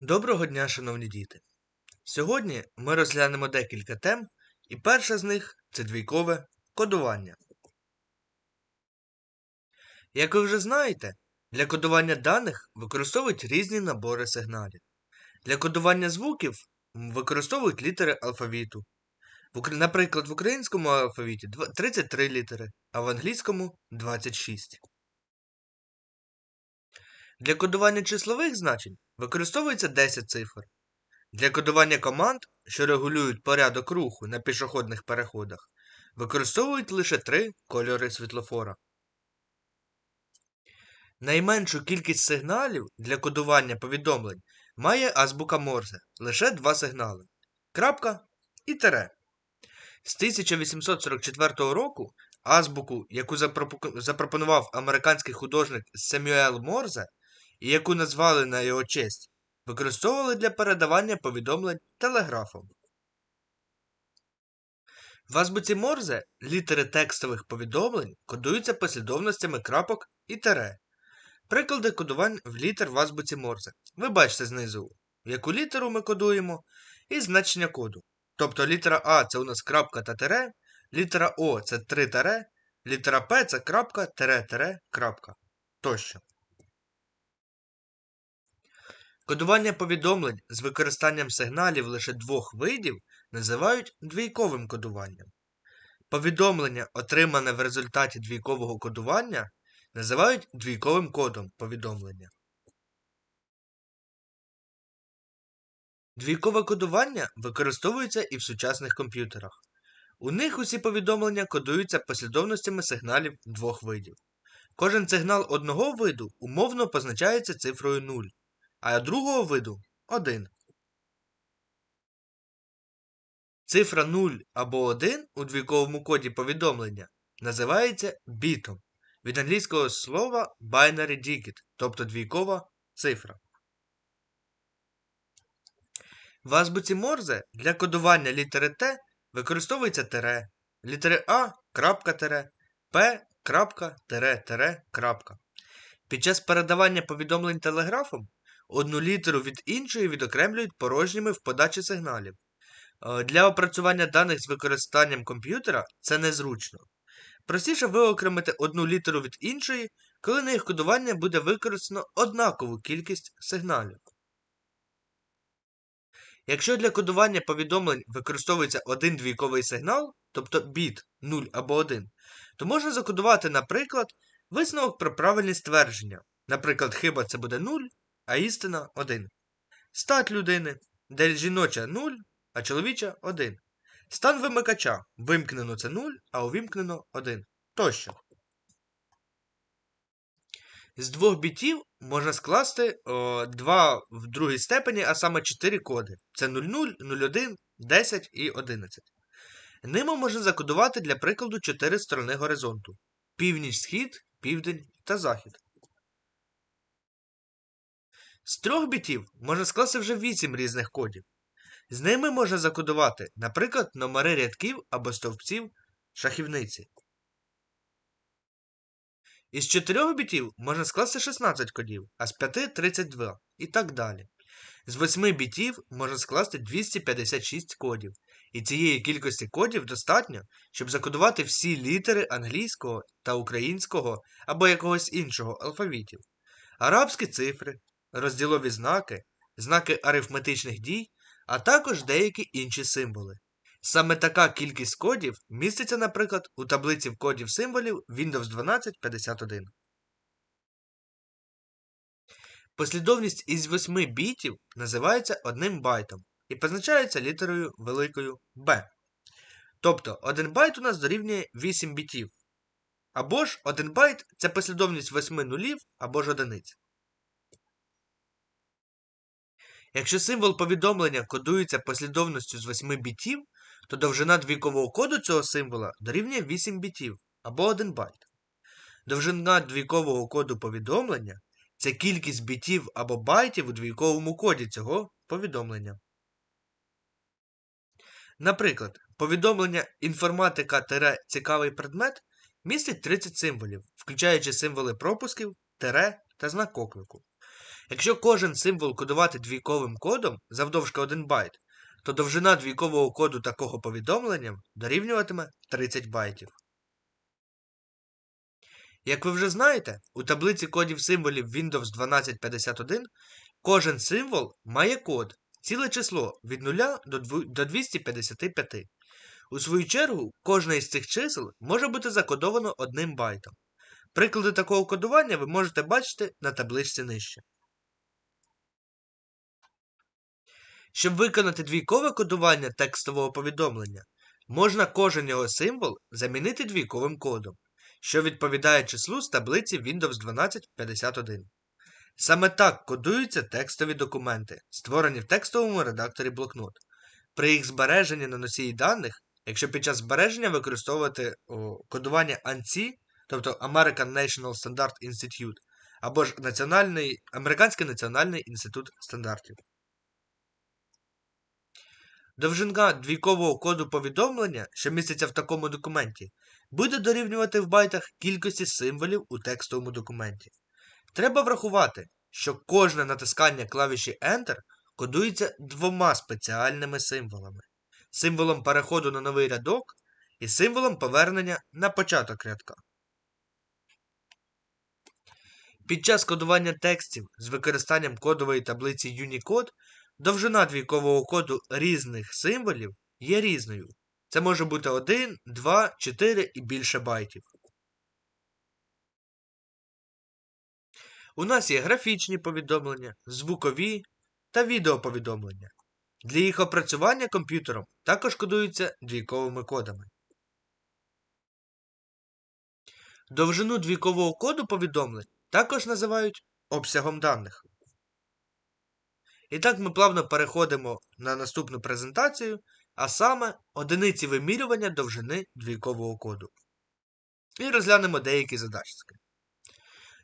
Доброго дня, шановні діти! Сьогодні ми розглянемо декілька тем, і перша з них це двійкове кодування. Як ви вже знаєте, для кодування даних використовують різні набори сигналів. Для кодування звуків використовують літери алфавіту. Наприклад, в українському алфавіті 33 літери, а в англійському 26. Для кодування числових значень використовується 10 цифр. Для кодування команд, що регулюють порядок руху на пішохідних переходах, використовують лише 3 кольори світлофора. Найменшу кількість сигналів для кодування повідомлень має азбука Морзе лише два сигнали крапка і тере. З 1844 року азбуку, яку запропонував американський художник Семюел Морзе, і яку назвали на його честь, використовували для передавання повідомлень телеграфом. В азбуці Морзе літери текстових повідомлень кодуються послідовностями крапок і тере. Приклади кодувань в літер в азбуці Морзе. Ви бачите знизу, яку літеру ми кодуємо, і значення коду. Тобто літера А це у нас крапка та тере, літера О це три тере, літера П це крапка, тере, тере, крапка тощо. Кодування повідомлень з використанням сигналів лише двох видів називають двійковим кодуванням. Повідомлення, отримане в результаті двійкового кодування, називають двійковим кодом повідомлення. Двійкове кодування використовується і в сучасних комп'ютерах. У них усі повідомлення кодуються послідовностями сигналів двох видів. Кожен сигнал одного виду умовно позначається цифрою 0, а другого виду 1. Цифра 0 або 1 у двійковому коді повідомлення називається бітом від англійського слова binary digit, тобто двійкова цифра. В азбуці Морзе для кодування літери Т використовується тире, літери А крапка тире, П крапка тире тире крапка. Під час передавання повідомлень телеграфом одну літеру від іншої відокремлюють порожніми в подачі сигналів. Е, для опрацювання даних з використанням комп'ютера це незручно. Простіше виокремити одну літеру від іншої, коли на їх кодування буде використано однакову кількість сигналів. Якщо для кодування повідомлень використовується один двійковий сигнал, тобто біт 0 або 1, то можна закодувати, наприклад, висновок про правильність ствердження. Наприклад, хиба це буде 0, а істина 1. Стать людини, де жіноча 0, а чоловіча 1. Стан вимикача вимкнено це 0, а увімкнено 1. Тощо. З двох бітів можна скласти о, два в другій степені, а саме 4 коди. Це 00, 01, 10 і 11. Ними можна закодувати для прикладу 4 сторони горизонту: північ, схід, південь та захід. З трьох бітів можна скласти вже 8 різних кодів. З ними можна закодувати, наприклад, номери рядків або стовпців шахівниці. Із 4 бітів можна скласти 16 кодів, а з 5 32 і так далі. З 8 бітів можна скласти 256 кодів, і цієї кількості кодів достатньо, щоб закодувати всі літери англійського та українського або якогось іншого алфавітів, арабські цифри, розділові знаки, знаки арифметичних дій, а також деякі інші символи. Саме така кількість кодів міститься, наприклад, у таблиці кодів символів Windows 1251. Послідовність із 8 бітів називається одним байтом і позначається літерою великою B. Тобто 1 байт у нас дорівнює 8 бітів. Або ж 1 байт це послідовність 8 нулів або ж одиниць. Якщо символ повідомлення кодується послідовністю з 8 бітів, то довжина двійкового коду цього символа дорівнює 8 бітів або 1 байт. Довжина двійкового коду повідомлення це кількість бітів або байтів у двійковому коді цього повідомлення. Наприклад, повідомлення інформатика цікавий предмет містить 30 символів, включаючи символи пропусків, тере та знак оклику. Якщо кожен символ кодувати двійковим кодом завдовжки 1 байт, то довжина двійкового коду такого повідомлення дорівнюватиме 30 байтів. Як ви вже знаєте, у таблиці кодів символів Windows 1251 кожен символ має код, ціле число від 0 до 255. У свою чергу, кожне із цих чисел може бути закодовано одним байтом. Приклади такого кодування ви можете бачити на табличці нижче. Щоб виконати двійкове кодування текстового повідомлення, можна кожен його символ замінити двійковим кодом, що відповідає числу з таблиці Windows 1251. Саме так кодуються текстові документи, створені в текстовому редакторі блокнот. При їх збереженні на носії даних, якщо під час збереження використовувати о, кодування ANSI, тобто American National Standard Institute, або ж Національний, Американський національний інститут стандартів. Довжина двійкового коду повідомлення, що міститься в такому документі, буде дорівнювати в байтах кількості символів у текстовому документі. Треба врахувати, що кожне натискання клавіші Enter кодується двома спеціальними символами: символом переходу на новий рядок і символом повернення на початок рядка. Під час кодування текстів з використанням кодової таблиці Unicode довжина двійкового коду різних символів є різною. Це може бути 1, 2, 4 і більше байтів. У нас є графічні повідомлення, звукові та відеоповідомлення. Для їх опрацювання комп'ютером також кодуються двійковими кодами. Довжину двійкового коду повідомлень також називають обсягом даних. І так ми плавно переходимо на наступну презентацію, а саме одиниці вимірювання довжини двійкового коду. І розглянемо деякі задачки.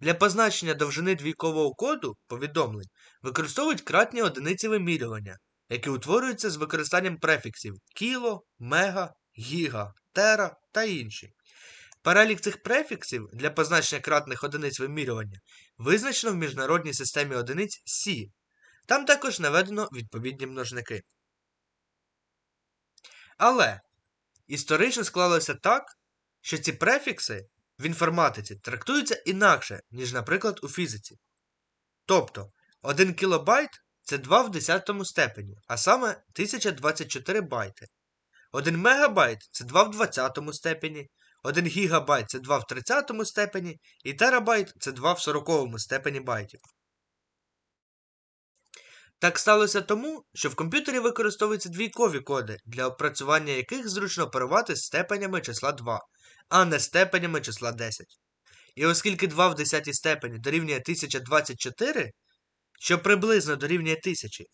Для позначення довжини двійкового коду повідомлень використовують кратні одиниці вимірювання, які утворюються з використанням префіксів кіло, мега, гіга, тера та інші. Перелік цих префіксів для позначення кратних одиниць вимірювання визначено в міжнародній системі одиниць Сі. Там також наведено відповідні множники. Але історично склалося так, що ці префікси в інформатиці трактуються інакше, ніж, наприклад, у фізиці. Тобто, 1 кілобайт це 2 в 10 степені, а саме 1024 байти. 1 мегабайт це 2 в 20 степені, 1 гігабайт це 2 в 30 степені, і терабайт це 2 в 40 степені байтів. Так сталося тому, що в комп'ютері використовуються двійкові коди, для опрацювання яких зручно оперувати степенями числа 2, а не степенями числа 10. І оскільки 2 в 10 степені дорівнює 1024, що приблизно дорівнює 1000,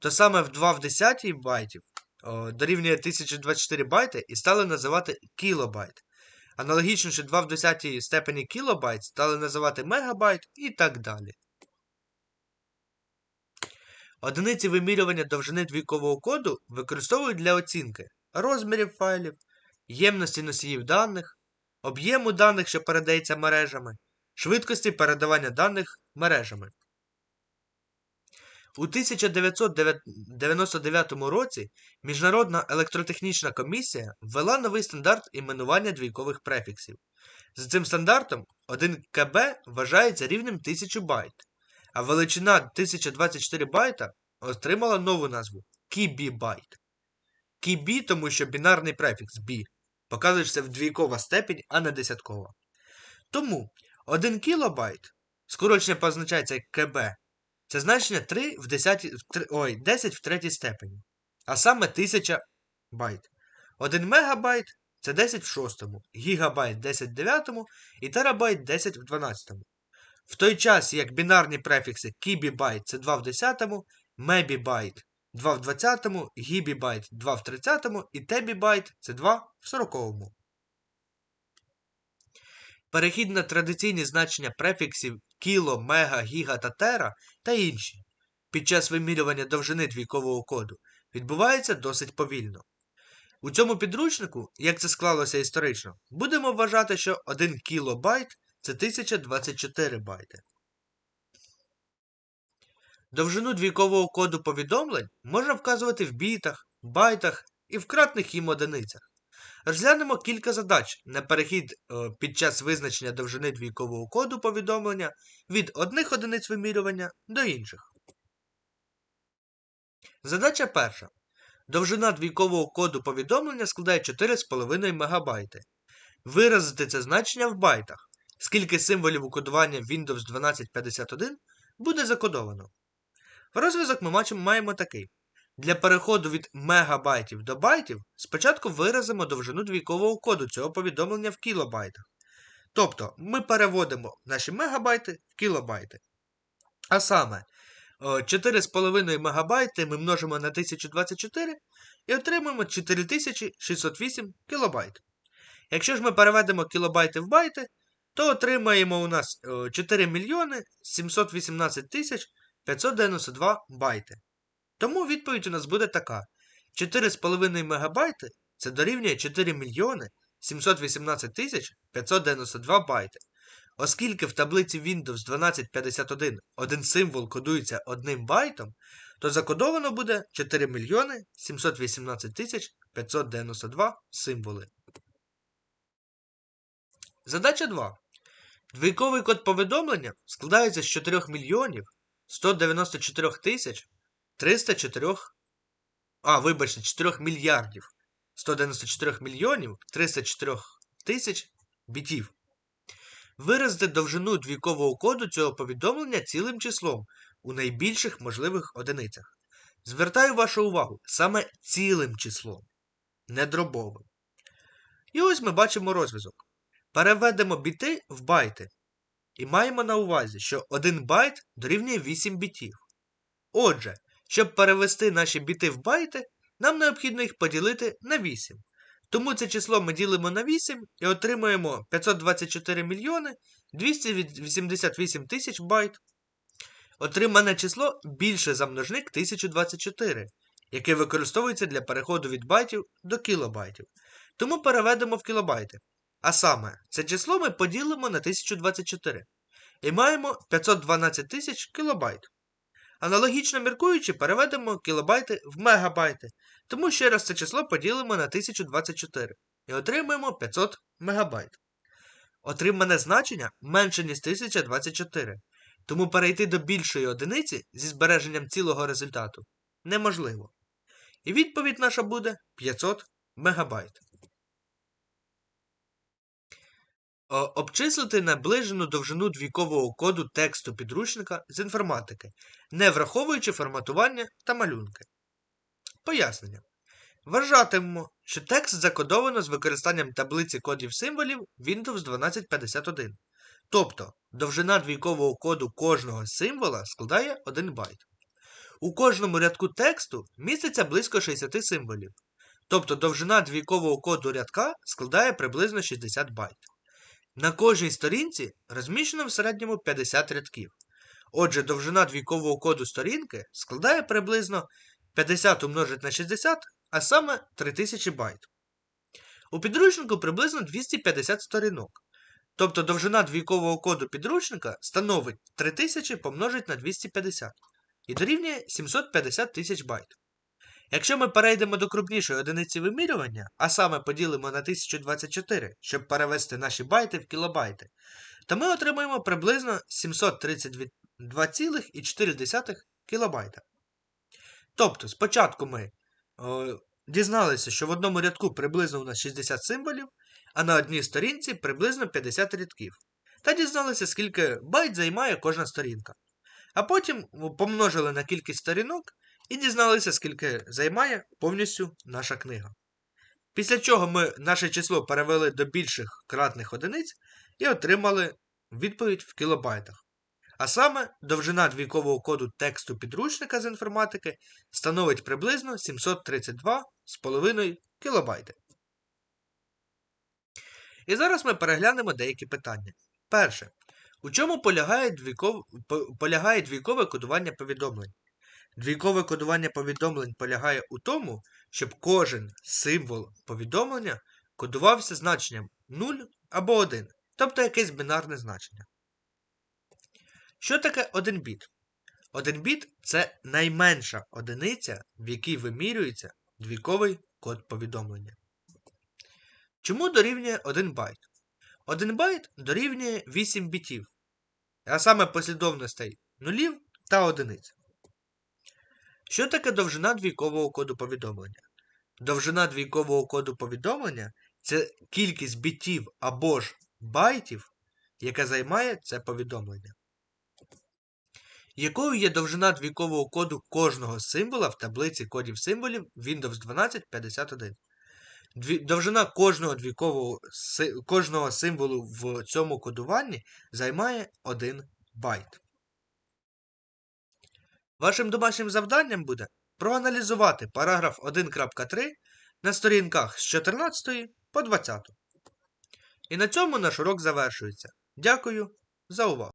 то саме в 2 в 10 байтів о, дорівнює 1024 байти і стали називати кілобайт. Аналогічно, що 2 в 10 степені кілобайт стали називати мегабайт і так далі. Одиниці вимірювання довжини двійкового коду використовують для оцінки розмірів файлів, ємності носіїв даних, об'єму даних, що передається мережами, швидкості передавання даних мережами. У 1999 році Міжнародна електротехнічна комісія ввела новий стандарт іменування двійкових префіксів. За цим стандартом 1 КБ вважається рівнем 1000 байт, а величина 1024 байта отримала нову назву кібібайт. Кібі, тому що бінарний префікс бі показує, що це в двійкова степень, а не десяткова. Тому 1 кілобайт, скорочення позначається як КБ, це значення 3 в 10, ой, 10 в третій степені, а саме 1000 байт. 1 мегабайт це 10 в 6, гігабайт 10 в 9 і терабайт 10 в 12. В той час, як бінарні префікси кібібайт це 2 в 10, мебібайт 2 в 20, гібібайт 2 в 30 і тебібайт це 2 в 40. Перехід на традиційні значення префіксів кіло, мега, гіга та тера та інші під час вимірювання довжини двійкового коду відбувається досить повільно. У цьому підручнику, як це склалося історично, будемо вважати, що 1 кілобайт це 1024 байти. Довжину двійкового коду повідомлень можна вказувати в бітах, байтах і в кратних їм одиницях. Розглянемо кілька задач на перехід е, під час визначення довжини двійкового коду повідомлення від одних одиниць вимірювання до інших. Задача перша. Довжина двійкового коду повідомлення складає 4,5 МБ. Виразити це значення в байтах. Скільки символів у кодування Windows 1251 буде закодовано. Розв'язок ми маємо такий. Для переходу від мегабайтів до байтів спочатку виразимо довжину двійкового коду цього повідомлення в кілобайтах. Тобто ми переводимо наші мегабайти в кілобайти. А саме 4,5 МБ ми множимо на 1024 і отримаємо 4608 кілобайт. Якщо ж ми переведемо кілобайти в байти, то отримаємо у нас 4 мільйони 718 тисяч 592 байти. Тому відповідь у нас буде така: 4,5 МБ це дорівнює 4 мільйони 718 тисяч 592 байти. Оскільки в таблиці Windows 1251 один символ кодується одним байтом, то закодовано буде 4 мільйони 718 тисяч 592 символи. Задача 2. Двійковий код повідомлення складається з 4 мільйонів 194 тисяч 304. А, вибачте, 4 мільярдів 194 мільйонів 304 тисяч бітів. Виразити довжину двійкового коду цього повідомлення цілим числом у найбільших можливих одиницях. Звертаю вашу увагу саме цілим числом, не дробовим. І ось ми бачимо розв'язок. Переведемо біти в байти. І маємо на увазі, що 1 байт дорівнює 8 бітів. Отже, щоб перевести наші біти в байти, нам необхідно їх поділити на 8. Тому це число ми ділимо на 8 і отримуємо 524 мільйони 288 тисяч байт. Отримане число більше за множник 1024, яке використовується для переходу від байтів до кілобайтів. Тому переведемо в кілобайти. А саме, це число ми поділимо на 1024 і маємо 512 тисяч кілобайт. Аналогічно міркуючи, переведемо кілобайти в мегабайти, тому ще раз це число поділимо на 1024 і отримаємо 500 мегабайт. Отримане значення менше, ніж 1024, тому перейти до більшої одиниці зі збереженням цілого результату неможливо. І відповідь наша буде 500 мегабайт. Обчислити наближену довжину двійкового коду тексту підручника з інформатики, не враховуючи форматування та малюнки. Пояснення. Вважатимемо, що текст закодовано з використанням таблиці кодів символів Windows 1251. Тобто довжина двійкового коду кожного символа складає 1 байт. У кожному рядку тексту міститься близько 60 символів. Тобто довжина двійкового коду рядка складає приблизно 60 байт. На кожній сторінці розміщено в середньому 50 рядків. Отже, довжина двійкового коду сторінки складає приблизно 50 умножить на 60, а саме 3000 байт. У підручнику приблизно 250 сторінок. Тобто довжина двійкового коду підручника становить 3000 помножить на 250 і дорівнює 750 тисяч байт. Якщо ми перейдемо до крупнішої одиниці вимірювання, а саме поділимо на 1024, щоб перевести наші байти в кілобайти, то ми отримаємо приблизно 732,4 кілобайта. Тобто, спочатку ми о, дізналися, що в одному рядку приблизно у нас 60 символів, а на одній сторінці приблизно 50 рядків. Та дізналися, скільки байт займає кожна сторінка. А потім помножили на кількість сторінок і дізналися, скільки займає повністю наша книга. Після чого ми наше число перевели до більших кратних одиниць і отримали відповідь в кілобайтах. А саме довжина двійкового коду тексту підручника з інформатики становить приблизно 732,5 кілобайти. І зараз ми переглянемо деякі питання. Перше. У чому полягає, двійков... полягає двійкове кодування повідомлень? Двійкове кодування повідомлень полягає у тому, щоб кожен символ повідомлення кодувався значенням 0 або 1, тобто якесь бінарне значення. Що таке 1 біт? 1 біт це найменша одиниця, в якій вимірюється двійковий код повідомлення. Чому дорівнює 1 байт? 1 байт дорівнює 8 бітів, а саме послідовностей нулів та одиниць. Що таке довжина двійкового коду повідомлення? Довжина двійкового коду повідомлення це кількість бітів або ж байтів, яка займає це повідомлення. Якою є довжина двійкового коду кожного символа в таблиці кодів символів Windows 12 51? Дві... Довжина кожного двійкового кожного символу в цьому кодуванні займає 1 байт. Вашим домашнім завданням буде проаналізувати параграф 1.3 на сторінках з 14 по 20. І на цьому наш урок завершується. Дякую за увагу!